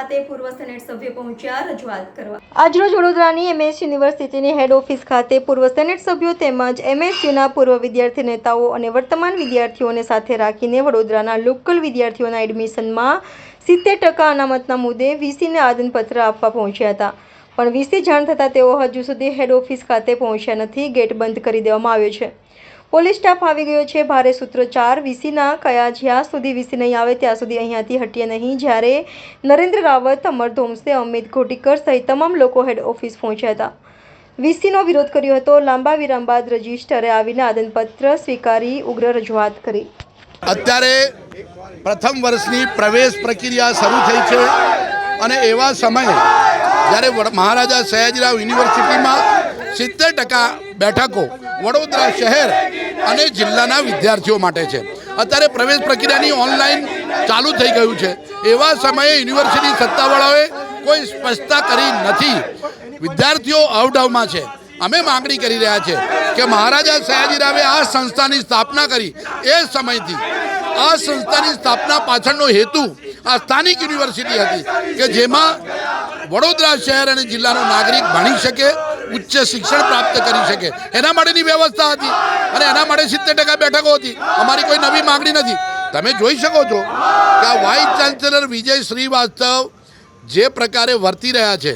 ખાતે પૂર્વ સેનેટ સભ્ય પહોંચ્યા રજૂઆત કરવા. આજરોજ વડોદરાની એમએસ યુનિવર્સિટીની હેડ ઓફિસ ખાતે પૂર્વ સેનેટ સભ્યો તેમજ એમએસયુના પૂર્વ વિદ્યાર્થી નેતાઓ અને વર્તમાન વિદ્યાર્થીઓને સાથે રાખીને વડોદરાના લોકલ વિદ્યાર્થીઓના એડમિશનમાં સિત્તેર ટકા અનામતના મુદ્દે વીસીને આદનપત્ર આપવા પહોંચ્યા હતા. પણ વીસી જાણ થતાં તેઓ હજુ સુધી હેડ ઓફિસ ખાતે પહોંચ્યા નથી. ગેટ બંધ કરી દેવામાં આવ્યો છે. પોલીસ સ્ટાફ આવી ગયો છે. ભારે સૂત્રોચ્ચાર, વીસીના કયા જ્યાં સુધી વીસી નહીં આવે ત્યાં સુધી અહીંયાથી હટીએ નહીં. જ્યારે નરેન્દ્ર રાવત, અમર ધોમસે, અમિત ઘોટીકર સહિત તમામ લોકો હેડ ઓફિસ પહોંચ્યા હતા. વીસીનો વિરોધ કર્યો હતો. લાંબા વિરામ બાદ રજિસ્ટરે આવીને આદનપત્ર સ્વીકારી ઉગ્ર રજૂઆત કરી. અત્યારે પ્રથમ વર્ષની પ્રવેશ પ્રક્રિયા શરૂ થઈ છે અને એવા સમયે જ્યારે મહારાજા સયાજીરાવ યુનિવર્સિટીમાં સિત્તેર ટકા બેઠકો વડોદરા શહેર અને જિલ્લાના વિદ્યાર્થીઓ માટે છે. અત્યારે પ્રવેશ પ્રક્રિયાની ઓનલાઈન ચાલુ થઈ ગયું છે. એવા સમયે યુનિવર્સિટી સત્તાવાળાઓએ કોઈ સ્પષ્ટતા કરી નથી. વિદ્યાર્થીઓ અવઢવમાં છે. અમે માંગણી કરી રહ્યા છે કે મહારાજા સયાજીરાવે આ સંસ્થાની સ્થાપના કરી. એ સમયથી આ સંસ્થાની સ્થાપના પાછળનો હેતુ આ સ્થાનિક યુનિવર્સિટી હતી કે જેમાં વડોદરા શહેર અને જિલ્લાનો નાગરિક ભણી શકે ઉચ્ચ શિક્ષણ પ્રાપ્ત કરી શકે. એના માટેની વ્યવસ્થા હતી અને એના માટે સિત્તેર ટકા બેઠકો હતી. અમારી કોઈ નવી માંગણી નથી. તમે જોઈ શકો છો કે આ વાઇસ ચાન્સેલર વિજય શ્રીવાસ્તવ જે પ્રકારે વર્તી રહ્યા છે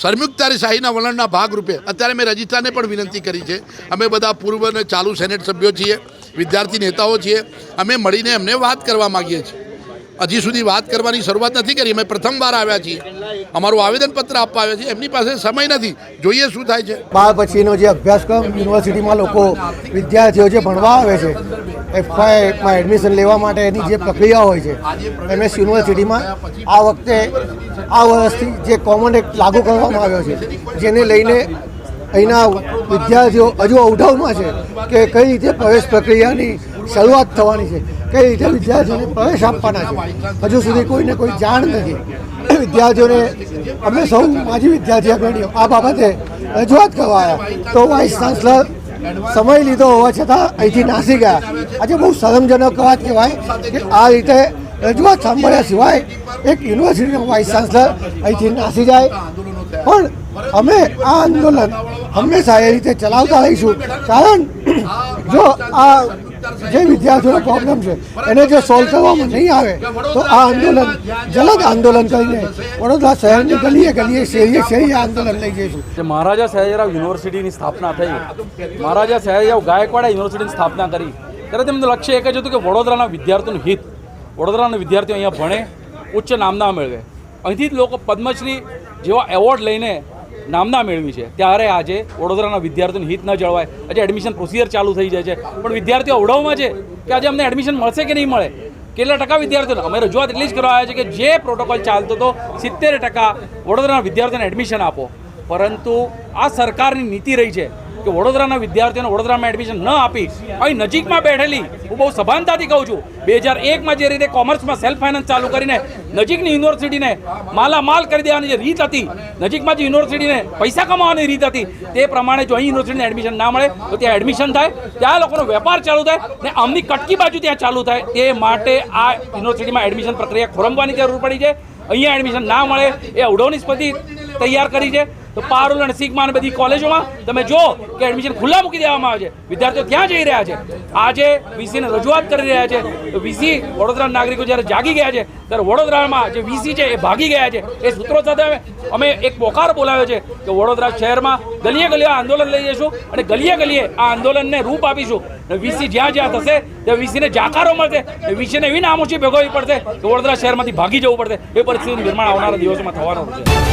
સંયુક્તારી શાહીના વલણના ભાગરૂપે, અત્યારે મેં રજિસ્ટ્રારને પણ વિનંતી કરી છે. અમે બધા પૂર્વ અને ચાલુ સેનેટ સભ્યો છીએ, વિદ્યાર્થી નેતાઓ છીએ. અમે મળીને એમને વાત કરવા માગીએ છીએ. હજી સુધી વાત કરવાની શરૂઆત નથી કરી. અમે પ્રથમવાર આવ્યા છીએ. અમારું આવેદનપત્ર આપવા આવ્યા છે. એમની પાસે સમય નથી. જોઈએ શું થાય છે. બાર પછીનો જે અભ્યાસક્રમ યુનિવર્સિટીમાં લોકો વિદ્યાર્થીઓ જે ભણવા આવે છે એફઆઈમાં એડમિશન લેવા માટે એની જે પ્રક્રિયા હોય છે, એમએસ યુનિવર્સિટીમાં આ વખતે આ વર્ષથી જે કોમન એક્ટ લાગુ કરવામાં આવ્યો છે, જેને લઈને અહીંના વિદ્યાર્થીઓ હજુ અવઢવમાં છે કે કઈ રીતે પ્રવેશ પ્રક્રિયાની શરૂઆત થવાની છે. કઈ રીતે વિદ્યાર્થીઓને પ્રવેશ આપવાના છે? હજુ સુધી કોઈને કોઈ જાણ નથી. વિદ્યાર્થીઓને અમે સૌ માજી વિદ્યાર્થી અગ્રણીઓ આ બાબતે રજૂઆત કરવા આવ્યા. તો વાઇસ ચાન્સલર સમય લીધો હોવા છતાં અહીંથી નાસી ગયા. આજે બહુ શરમજનક વાત કહેવાય કે આ રીતે રજૂઆત સાંભળ્યા સિવાય એક યુનિવર્સિટીનો વાઇસ ચાન્સલર અહીંથી નાસી જાય. પણ અમે આ આંદોલન હંમેશા એ રીતે ચલાવતા રહીશું. કારણ જો આ જે વિદ્યાર્થીઓનો પ્રોબ્લેમ છે એને જો સોલ્વ કરવામાં નહીં આવે તો આ આંદોલન જલદ આંદોલન કરીને વડોદરા શહેરની ગલીએ ગલીએ શેરીએ શેરીએ આંદોલન લઈ જઈશું. જે મહારાજા સયાજીરાવ યુનિવર્સિટીની સ્થાપના થઈ. મહારાજા સયાજીરાવ ગાયકવાડા યુનિવર્સિટીની સ્થાપના કરી. ત્યારે તેમનું લક્ષ્ય એક જ હતું કે વડોદરાના વિદ્યાર્થીઓનું હિત વડોદરાના વિદ્યાર્થીઓ અહીંયા ભણે ઉચ્ચ નામના મેળવે. અહીંથી જ લોકો પદ્મશ્રી જેવા એવોર્ડ લઈને નામના મેળવી છે. ત્યારે આજે વડોદરાના વિદ્યાર્થીઓનું હિત ન જળવાય. આજે એડમિશન પ્રોસિજર ચાલુ થઈ જાય છે. પણ વિદ્યાર્થીઓ અવડાવમાં છે કે આજે અમને એડમિશન મળશે કે નહીં મળે? કેટલા ટકા વિદ્યાર્થીઓને? અમે રજૂઆત એટલી જ કરવા આવ્યા છે કે જે પ્રોટોકોલ ચાલતો હતો, સિત્તેર ટકા વડોદરાના વિદ્યાર્થીઓને એડમિશન આપો. પરંતુ આ સરકારની નીતિ રહી છે. કે વડોદરાના વિદ્યાર્થીઓને વડોદરામાં એડમિશન ન આપી. અહીં નજીકમાં બેઠેલી, હું બહુ સભાનતાથી કહું છું, બે હજાર એકમાં જે રીતે કોમર્સમાં સેલ્ફ ફાઇનાન્સ ચાલુ કરીને નજીકની યુનિવર્સિટીને માલામાલ કરી દેવાની જે રીત હતી, નજીકમાં જે યુનિવર્સિટીને પૈસા કમાવાની રીત હતી, તે પ્રમાણે જો અહીં યુનિવર્સિટીને એડમિશન ના મળે, તો ત્યાં એડમિશન થાય, ત્યાં લોકોનો વેપાર ચાલુ થાય ને આમની કટકી બાજુ ત્યાં ચાલુ થાય. તે માટે આ યુનિવર્સિટીમાં એડમિશન પ્રક્રિયા ખોરંબવાની જરૂર પડી છે. અહીંયા એડમિશન ના મળે, એ અવડો સ્પતિ તૈયાર કરી છે. તો પારુલ અને સિગ્મા બધી કોલેજોમાં તમે જો કે એડમિશન ખુલ્લા મૂકી દેવામાં આવે છે. વિદ્યાર્થીઓ ત્યાં જઈ રહ્યા છે? આજે વીસીને રજૂઆત કરી રહ્યા છે. તો વીસી વડોદરાના નાગરિકો જ્યારે જાગી ગયા છે, ત્યારે વડોદરામાં જે વીસી છે એ ભાગી ગયા છે. એ સૂત્રો સાથે અમે- એક પોકાર બોલાવ્યો છે કે વડોદરા શહેરમાં ગલીએ ગલીએ આંદોલન લઈ જઈશું અને ગલીએ ગલીએ આ આંદોલનને રૂપ આપીશું. વીસી જ્યાં જ્યાં થશે, ત્યાં વીસીને જાકારો મળશે. વીસીને એવી નામોશી ભેગવવી પડશે કે વડોદરા શહેરમાંથી ભાગી જવું પડશે. એ પરિસ્થિતિનું નિર્માણ આવનારા દિવસોમાં થવાનું છે.